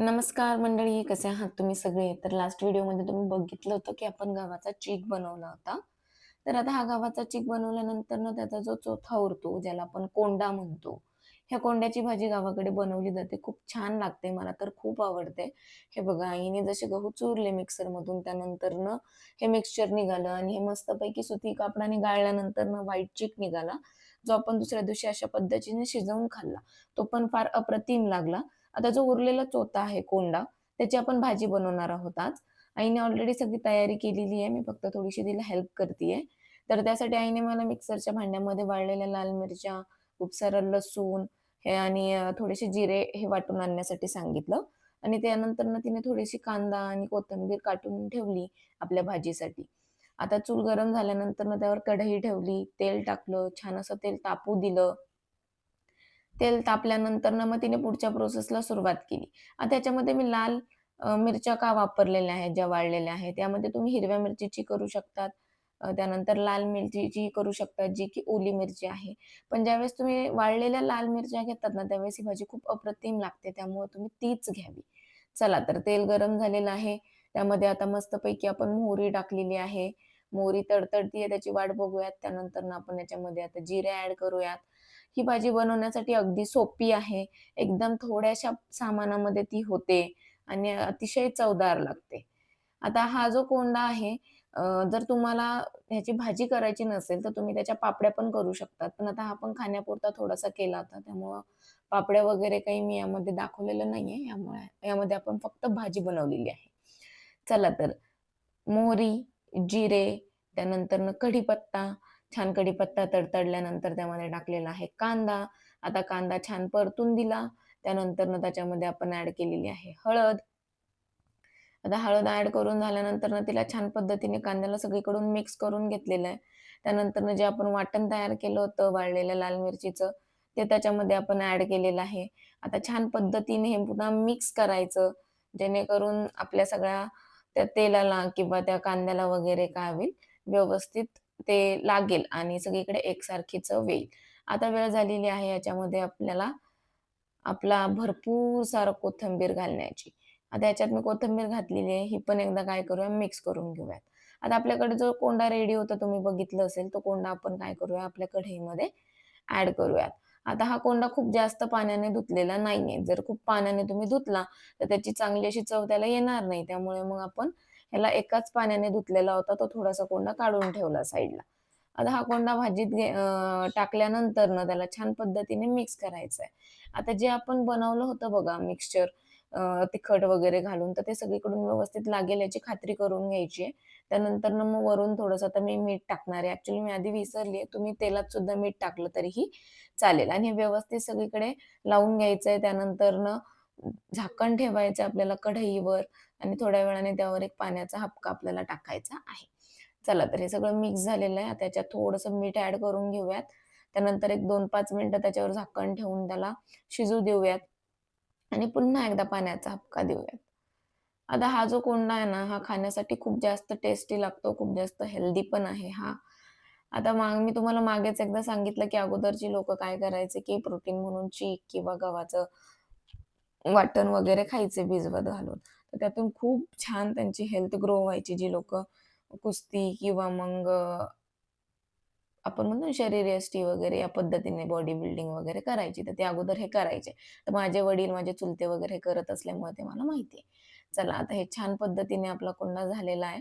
नमस्कार मंडळी कसे आहात तुम्ही सगळे? तर लास्ट व्हिडिओमध्ये तुम्ही बघितलं होतं की आपण गव्हाचा चीक बनवला होता. तर आता हा गव्हाचा चीक बनवल्यानंतर ना त्याचा जो चोथा उरतो ज्याला आपण कोंडा म्हणतो ह्या कोंड्याची भाजी गावाकडे बनवली जाते. खूप छान लागते मला तर खूप आवडते. हे बघा आईने जसे गहू चुरले मिक्सरमधून त्यानंतर न हे मिक्सचर निघालं आणि हे मस्तपैकी सुती कापडाने गाळल्यानंतर ना व्हाईट चीक निघाला जो आपण दुसऱ्या दिवशी अशा पद्धतीने शिजवून खाल्ला. तो पण फार अप्रतिम लागला. आता जो उरलेला चोथा आहे कोंडा त्याची आपण भाजी बनवणार आहोत आज. आईने ऑलरेडी सगळी तयारी केलेली आहे. मी फक्त थोडीशी तिला हेल्प करते तर त्यासाठी आईने मला मिक्सरच्या भांड्यामध्ये वाळलेल्या लाल मिरच्या खूप सारं लसूण हे आणि थोडेसे जिरे हे वाटून आणण्यासाठी सांगितलं. आणि त्यानंतर ना तिने थोडीशी कांदा आणि कोथिंबीर काटून ठेवली आपल्या भाजीसाठी. आता चूल गरम झाल्यानंतर ना त्यावर कढई ठेवली तेल टाकलं छान असं तेल तापू दिलं. तेल तापल्यानंतर ना मग तिने पुढच्या प्रोसेसला सुरुवात केली. आता त्याच्यामध्ये मी लाल मिरच्या का वापरलेल्या आहेत, ज्या वाळलेल्या आहेत. त्यामध्ये तुम्ही हिरव्या मिरचीची करू शकतात. त्यानंतर लाल मिरचीची करू शकतात, जी की ओली मिरची आहे. पण ज्यावेळेस तुम्ही वाळलेल्या लाल मिरच्या घेतात ना, त्यावेळेस ही भाजी खूप अप्रतिम लागते. त्यामुळे तुम्ही तीच घ्यावी. चला तर तेल गरम झालेलं आहे. त्यामध्ये आता मस्तपैकी आपण मोहरी टाकलेली आहे. मोहरी तडतडतीये त्याची वाट बघूयात. त्यानंतर आपण याच्यामध्ये आता जिरे ऍड करूयात. ही भाजी बनवण्यासाठी अगदी सोपी आहे. एकदम थोड्याशा सामानामध्ये ती होते आणि अतिशय चवदार लागते. आता हा जो कोंडा आहे जर तुम्हाला ह्याची भाजी करायची नसेल, तर तुम्ही त्याच्या पापड्या पण करू शकतात. पण आता हा आपण खाण्यापुरता थोडासा केला होता. त्यामुळं पापड्या वगैरे काही मी यामध्ये दाखवलेलं नाहीये. यामुळे यामध्ये आपण फक्त भाजी बनवलेली आहे. चला तर मोहरी, जिरे, त्यानंतर कढीपत्ता, छान कढीपत्ता तडतडल्यानंतर त्यामध्ये टाकलेला आहे कांदा. आता कांदा छान परतून दिला. त्यानंतरनं त्याच्यामध्ये आपण ऍड केलेली आहे हळद. आता हळद ऍड करून झाल्यानंतर तिला छान पद्धतीने कांद्याला सगळीकडून मिक्स करून घेतलेलं आहे. त्यानंतरनं जे आपण वाटण तयार केलं होतं वाळलेल्या लाल मिरचीचं, ते त्याच्यामध्ये आपण ऍड केलेलं आहे. आता छान पद्धतीने हे पुन्हा मिक्स करायचं, जेणेकरून आपल्या सगळ्या त्या तेलाला किंवा त्या कांद्याला वगैरे काय होईल, व्यवस्थित ते लागेल आणि सगळीकडे एकसारखी चव येईल. आता वेळ झालेली आहे याच्यामध्ये आपल्याला आपला भरपूर सारं कोथिंबीर घालण्याची. आता याच्यात मी कोथिंबीर घातलेली आहे. ही पण एकदा काय करूया मिक्स करून घेऊयात. आता आपल्याकडे जो कोंडा रेडी होता तुम्ही बघितलं असेल, तो कोंडा आपण काय करूया आपल्या कढईमध्ये ऍड करूयात. आता हा कोंडा खूप जास्त पाण्याने धुतलेला नाहीये. जर खूप पाण्याने तुम्ही धुतला, तर त्याची चांगली अशी चव त्याला येणार नाही. त्यामुळे मग आपण ह्याला एकाच पाण्याने धुतलेला होता, तो थोडासा कोंडा काढून ठेवला साईडला. आता हा कोंडा भाजीत टाकल्यानंतर ना त्याला छान पद्धतीने मिक्स करायचा आहे. आता जे आपण बनवलं होतं बघा मिक्सचर तिखट वगैरे घालून, तर ते सगळीकडून व्यवस्थित लागेल याची खात्री करून घ्यायची आहे. त्यानंतरनं मग वरून थोडंसं आता मी मीठ टाकणार आहे. ऍक्च्युली मी आधी विसरली तुम्ही तेलात सुद्धा मीठ टाकलं तरीही चालेल आणि हे व्यवस्थित सगळीकडे लावून घ्यायचं आहे. त्यानंतरनं झाकण ठेवायचं आपल्याला कढईवर आणि थोड्या वेळाने त्यावर एक पाण्याचा हपका आपल्याला टाकायचा आहे. चला तर हे सगळं मिक्स झालेलं आहे. त्याच्यात थोडंसं मीठ ऍड करून घेऊयात. त्यानंतर एक 2-5 मिनिटं त्याच्यावर झाकण ठेवून त्याला शिजू देऊयात आणि पुन्हा एकदा पाण्याचा हपका देऊयात. आता हा जो कोंडा आहे ना, हा खाण्यासाठी खूप जास्त टेस्टी लागतो, खूप जास्त हेल्दी पण आहे हा. आता माग मी तुम्हाला मागेच एकदा सांगितलं, की अगोदरची लोक काय करायचे, की प्रोटीन म्हणून चीक किंवा गव्हाचं वाटण वगैरे खायचे भिजवत घालून. तर त्यातून खूप छान त्यांची हेल्थ ग्रो व्हायची. जी लोक कुस्ती किंवा मग आपण म्हणतो शरीर यष्टी वगैरे या पद्धतीने बॉडी बिल्डिंग वगैरे करायची. तर ते अगोदर हे करायचे. तर माझे वडील, माझे चुलते वगैरे हे करत असल्यामुळे ते मला माहिती आहे. चला आता हे छान पद्धतीने आपला कुंडा झालेला आहे.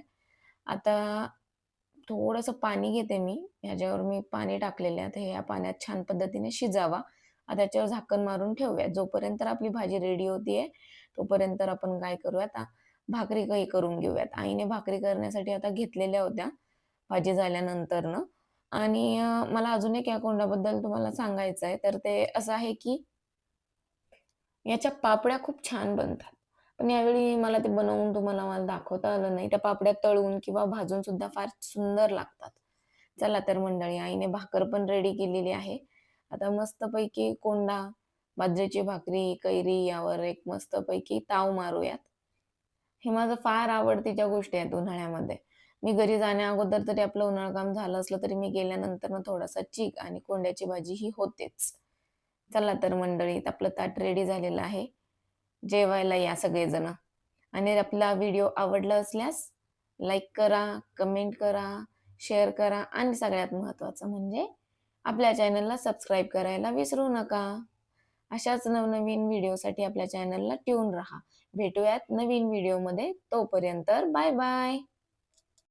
आता थोडंसं पाणी घेते मी. ह्याच्यावर मी पाणी टाकलेले आहे. आता हे या पाण्यात छान पद्धतीने शिजावा. त्याच्यावर झाकण मारून ठेवूया. जोपर्यंत आपली भाजी रेडी होतीये, तोपर्यंत आपण काय करूयात, भाकरी काही करून घेऊयात. आईने भाकरी करण्यासाठी आता घेतलेल्या होत्या, भाजी झाल्यानंतरनं आणि मला अजून एक या कोंडाबद्दल तुम्हाला सांगायचं आहे. तर ते असं आहे की याच्या पापड्या खूप छान बनतात. पण यावेळी मला ते बनवून तुम्हाला मला दाखवता आलं नाही. त्या पापड्या तळून किंवा भाजून सुद्धा फार सुंदर लागतात. चला तर मंडळी, आईने भाकर पण रेडी केलेली आहे. आता मस्तपैकी कोंडा, बाजरीची भाकरी, कैरी यावर एक मस्तपैकी ताव मारूयात. हे माझं फार आवडतीच्या गोष्टी आहेत उन्हाळ्यामध्ये. मी घरी जाण्या अगोदर तरी आपलं उन्हाळ काम झालं असलं तरी मी गेल्यानंतर ना थोडासा चीक आणि कोंड्याची भाजी ही होतेच. चला तर मंडळीत आपलं ताट रेडी झालेलं आहे. जेवायला या सगळेजण आणि आपला व्हिडिओ आवडला असल्यास लाईक करा कमेंट करा शेअर करा आणि सगळ्यात महत्त्वाचं म्हणजे आपल्या चॅनलला सबस्क्राईब करायला विसरू नका. अशाच नवनवीन व्हिडिओसाठी आपल्या चॅनलला ट्यून राहा. भेटूयात नवीन व्हिडिओमध्ये तोपर्यंत बाय बाय